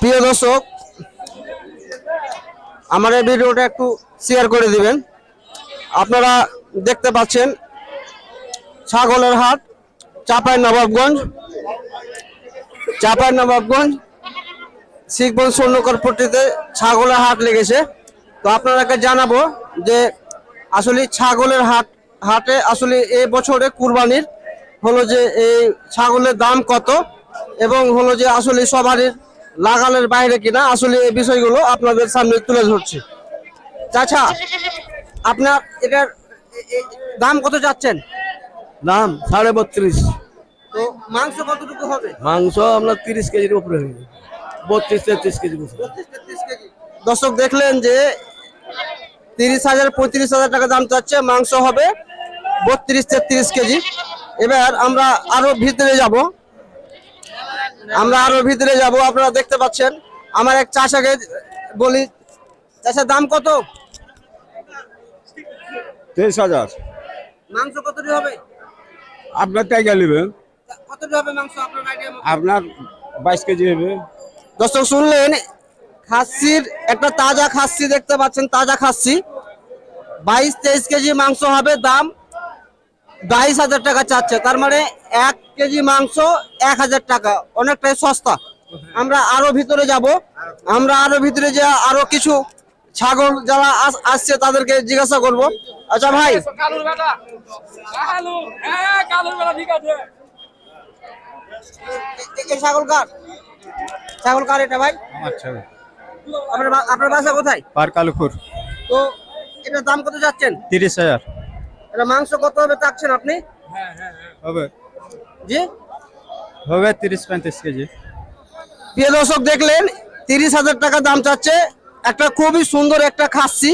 প্রিয় দর্শক, আমার এই ভিডিওটা একটু শেয়ার করে দিবেন। আপনারা দেখতে পাচ্ছেন, ছাগলের হাট চাপাই নবাবগঞ্জ চাপাই নবাবগঞ্জ শিখবন স্বর্ণকরপট্টিতে ছাগলের হাট লেগেছে। তো আপনাদেরকে জানাব যে আসলে ছাগলের হাট, হাটে আসলে এই বছরে কুরবানির হলো যে এই ছাগলের দাম কত এবং হলো যে আসলে সবারই লাগালের বাইরে কিনা আসলে এই বিষয়গুলো আপনাদের সামনে তুলে ধরছি। চাচা আপনার এটার দাম কত যাচ্ছেন? দাম সাড়ে বত্রিশ। তো মাংস কতটুকু হবে? মাংস আপনার তিরিশ কেজির উপরে হয়ে যাবে। বত্রিশ তেত্রিশ কেজি। দর্শক দেখলেন যে তিরিশ হাজার পঁয়ত্রিশ হাজার টাকা দাম চাচ্ছে মাংস হবে বত্রিশ তেত্রিশ কেজি। এবার আমরা আরও ভিতরে যাব। আমরা আরও ভিতরে যাব আপনারা দেখতে পাচ্ছেন। আমার এক চাষাকে বলি চাষার দাম কত? তেইশ হাজার। মাংস কতটি হবে? আপনার টাকা নেবেন কতটি হবে মাংস? আপনার আপনার বাইশ কেজি হবে দর্শক শুনলেন? খাসির একটা তাজা খাসি দেখতে পাচ্ছেন তাজা খাসি। বাইশ তেইশ কেজি মাংস হবে দাম বাইশ হাজার টাকা চাচ্ছে তার মানে এক কেজি মাংস এক হাজার টাকা অনেকটাই সস্তা। আমরা আরও ভিতরে যাব আমরা আরও ভিতরে যে আরও কিছু ছাগল যারা আস- আসছে তাদেরকে জিজ্ঞাসা করব। আচ্ছা ভাই। ছাগল কার? ছাগল কার এটা ভাই? আপনার আপনার বাসা কোথায়? পার কালুপুর তো এটার দাম কত যাচ্ছেন? তিরিশ হাজার। এটা মাংস কত হবে চাচ্ছেন আপনি? হবে। জি? হবে তিরিশ পঁয়ত্রিশ কেজি। প্রিয় দর্শক দেখলেন তিরিশ হাজার টাকা দাম চাচ্ছে। একটা খুবই সুন্দর একটা খাসি।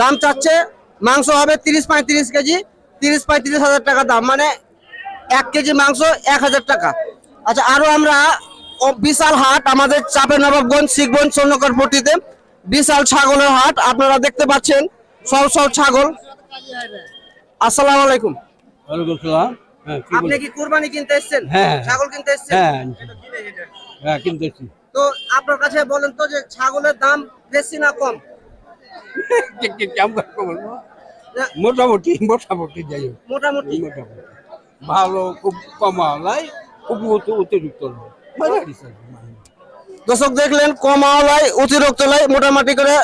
দাম চাচ্ছে মাংস হবে তিরিশ পঁয়ত্রিশ কেজি। তিরিশ পঁয়ত্রিশ হাজার টাকা দাম মানে এক কেজি মাংস এক হাজার টাকা। আচ্ছা আরও আমরা বিশাল হাট আমাদের চাপে নবাবগঞ্জ শিখগঞ্জ স্বর্ণকরপট্টিতে বিশাল ছাগলের হাট আপনারা দেখতে পাচ্ছেন সব সব ছাগল। আসসালামু আলাইকুম। ওয়ালাইকুম সালাম হ্যাঁ আপনি কি কুরবানি কিনতে এসেছেন? হ্যাঁ। ছাগল কিনতে এসেছেন? হ্যাঁ হ্যাঁ কিনতেছি তো আপনার কাছে বলেন তো যে ছাগলের দাম বেশি না কম? মোটামুটি মোটামুটি যাই হোক। মোটামুটি। মোটামুটি। ভালো খুব কমালাই খুব অতিরিক্ত। দর্শক দেখলেন কম আওয়ালায় অতিরিক্ত লাই মোটামুটি করে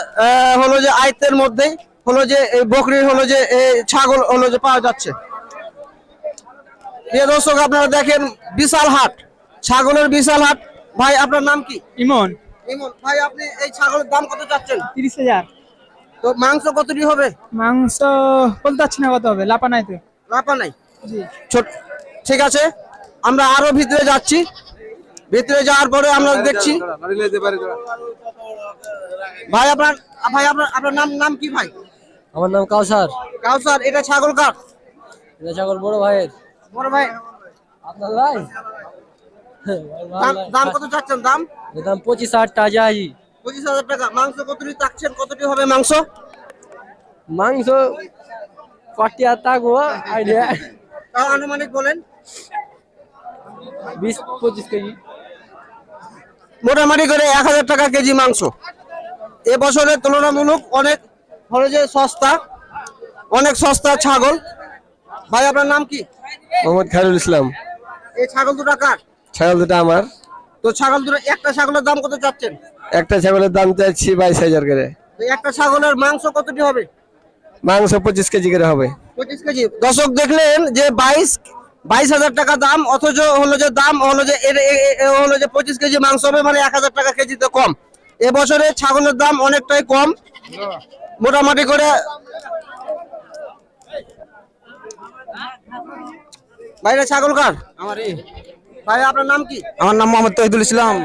হলো যে আয়তের মধ্যে হলো যে এই বকরির হলো যে এই ছাগল হলো যে পাওয়া যাচ্ছে। প্রিয় দর্শক আপনারা দেখেন বিশাল হাট। ছাগলের বিশাল হাট। ভাই আপনার নাম কি? ইমন। ইমন ভাই আপনি এই ছাগলের দাম কত চাচ্ছেন? তিরিশ হাজার। তো মাংস কতটি হবে? মাংস বলতে পারছি না কত হবে লাপা নাই তো। লাপা নাই? ছোট ঠিক আছে। আমরা আরও ভিতরে যাচ্ছি। ভিতরে যাওয়ার পরে আমরা দেখছি। ভাই আপনার ভাই আপনার আপনার নাম নাম কি ভাই? আমার নাম কাউসার। কাউসার এটা ছাগল কার? এটা ছাগল বড় ভাইয়ের। বড় ভাই। আপনার ভাই? দাম দাম কত চাচ্ছেন? দাম? দাম পঁচিশ হাজার টাকা পঁচিশ হাজার টাকা। মাংস কতটি চাচ্ছেন? কতটি হবে মাংস? মাংস পাটিয়া তাকবো আইডিয়া। তাও আনুমানিক বলেন। বিশ পঁচিশ কেজি। মোটামুটি করে এক হাজার টাকা কেজি মাংস। এ বছরের তুলনামূলক অনেক যে সস্তা অনেক সস্তা ছাগল। ভাই আপনার নাম কি? মোহাম্মদ খায়রুল ইসলাম। এই ছাগল দুটো কার? ছাগল দুটো আমার। তো ছাগল দুটো একটা ছাগলের দাম কত চাচ্ছেন? একটা ছাগলের দাম চাইছি বাইশ হাজার করে। তো একটা ছাগলের মাংস কতটি হবে? মাংস পঁচিশ কেজি করে হবে। পঁচিশ কেজি। দর্শক দেখলেন যে বাইশ বাইশ হাজার টাকা দাম অথচ হলো যে দাম হলো যে হলো যে পঁচিশ কেজি মাংস হবে মানে এক হাজার টাকা কেজিতে কম। এবছরে ছাগলের দাম অনেকটাই কম। মোটামুটি করে ভাইরা ছাগল কার? আমার ভাই আপনার নাম কি? আমার নাম মোহাম্মদ তহিদুল ইসলাম।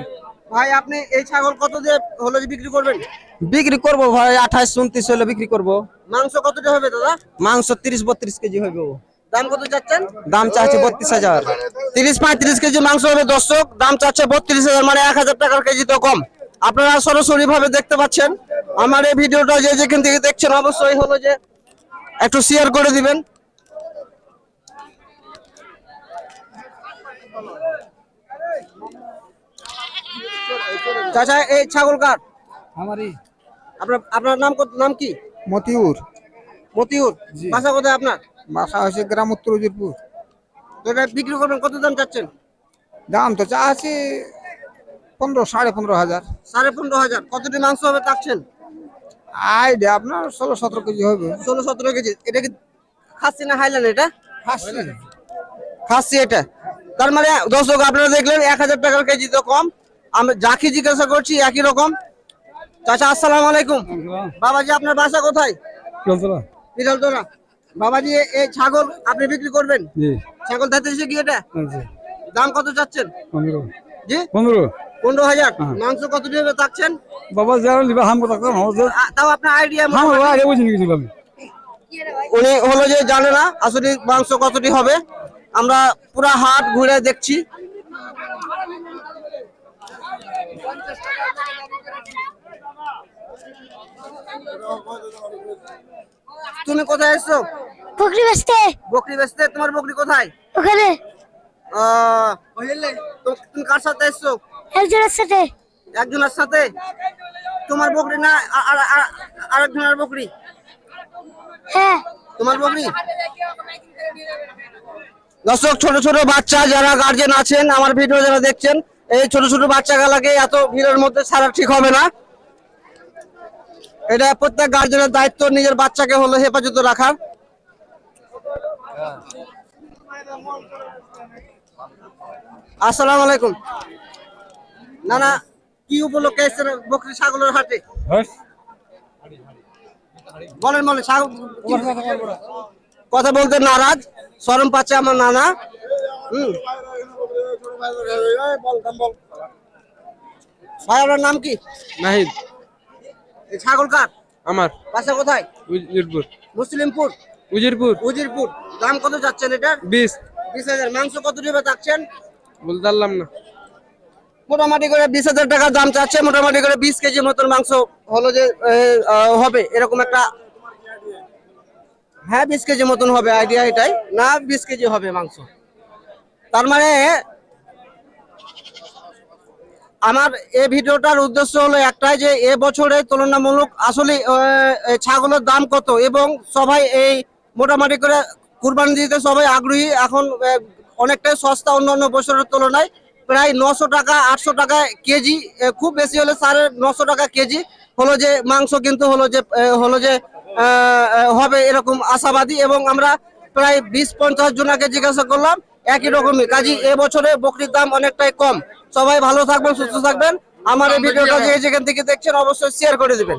ভাই আপনি এই ছাগল কত দিয়ে হলো যে বিক্রি করবেন? বিক্রি করব ভাই আঠাশ উনত্রিশ হলে বিক্রি করব। মাংস কতটি হবে দাদা? মাংস তিরিশ বত্রিশ কেজি হবে দাম কত যাচ্ছেন দাম চাচ্ছি বত্রিশ হাজার। তিরিশ পঁয়ত্রিশ কেজি মাংস হবে দর্শক দাম চাচ্ছে বত্রিশ হাজার মানে এক হাজার টাকার কেজি তো কম। আপনারা সরাসরি ভাবে দেখতে পাচ্ছেন। আমার এই ভিডিওটা যে যেখান থেকে দেখছেন অবশ্যই হলো যে একটু শেয়ার করে দিবেন। চাচা এই ছাগল কার? আমারই। আপনার আপনার নাম কত- নাম কি? মতিউর। মতিউর? বাসা কোথায় আপনার? বাসা হচ্ছে গ্রাম উত্তর উজিরপুর। এটা বিক্রি করবেন কত দাম চাচ্ছেন? দাম তো চা আছে পনেরো সাড়ে পনেরো হাজার। সাড়ে পনেরো হাজার। কতটি মাংস হবে চাচ্ছেন আইডিয়া আপনার ষোলো সতেরো কেজি হবে। ষোলো সতেরো কেজি এটা কি খাসি না হাইল্যান্ড এটা? খাসি। খাসি এটা। তার মানে দর্শক আপনারা দেখলেন এক হাজার টাকার কেজি তো কম। আমি যাকে জিজ্ঞাসা করছি একই রকম। চাচা আসসালামু আলাইকুম। বাবাজি আপনার বাসা কোথায়? বিড়ালতলা। বাবাজি এই ছাগল আপনি বিক্রি করবেন? ছাগল ধাতে কি এটা? দাম কত চাচ্ছেন? পনেরো। জি? পনেরো। পনেরো হাজার? মাংস কত দিবে চাচ্ছেন বাবা যারা লিবা হাম কথা তাও আপনার আইডিয়া হাম আগে বুঝিনি কিছু আমি উনি হলো যে জানে না আসলে মাংস কতটি হবে। আমরা পুরা হাট ঘুরে দেখছি। তুমি কোথায় এসছো? বকরি বেচতে। বকরি বেচতে? তোমার বকরি কোথায়? ওখানে। তুমি কার সাথে এসছো? একজনের সাথে। একজনের সাথে? তোমার বকরি না আর- আর- আরেকজনের বকরি? হ্যাঁ। তোমার বকরি? দর্শক ছোট ছোট বাচ্চা যারা গার্জেন আছেন আমার ভিডিও যারা দেখছেন এই ছোট ছোট বাচ্চা গালাকে এত ভিড়ের মধ্যে ছাড়া ঠিক হবে না। এটা প্রত্যেক গার্জেনের দায়িত্ব নিজের বাচ্চাকে হলো হেফাজত রাখার। আসসালামু আলাইকুম। না না কি উপলক্ষে এসেছেন বকরি ছাগলের হাটে? বলেন বলেন কথা বলতে নারাজ শরম পাচ্ছে আমার নানা। হুম। ভাই আপনার নাম কি? নাহিদ। এই ছাগল কার? আমার। বাসা কোথায়? উজিরপুর। মুসলিমপুর? উজিরপুর। উজিরপুর। দাম কত যাচ্ছেন এটার? বিশ। বিশ হাজার। মাংস কত দিবে চাচ্ছেন? বলতে পারলাম না। মোটামুটি করে বিশ হাজার টাকা দাম চাচ্ছে মোটামুটি করে বিশ কেজি মতন মাংস হলো যে হবে এরকম একটা হ্যাঁ বিশ কেজি মতন হবে আইডিয়া এটাই। না বিশ কেজি হবে মাংস। তার মানে আমার এই ভিডিওটার উদ্দেশ্য হলো একটাই যে এ বছরে তুলনামূলক আসলে ছাগলের দাম কত এবং সবাই এই মোটামুটি করে কুরবানি দিতে সবাই আগ্রহী। এখন অনেকটাই সস্তা অন্যান্য বছরের তুলনায়। প্রায় নশো টাকা, আটশো টাকা কেজি খুব বেশি হলে সাড়ে নশো টাকা কেজি। হলো যে মাংস কিন্তু হলো যে হলো যে হবে এরকম আশাবাদী এবং আমরা প্রায় বিশ, পঞ্চাশ জনাকে জিজ্ঞাসা করলাম, একই রকমই। কাজী এবছরে বকরির দাম অনেকটাই কম। সবাই ভালো থাকবেন, সুস্থ থাকবেন। আমার এই ভিডিওটা যে যেখান থেকে দেখছেন, অবশ্যই শেয়ার করে দিবেন।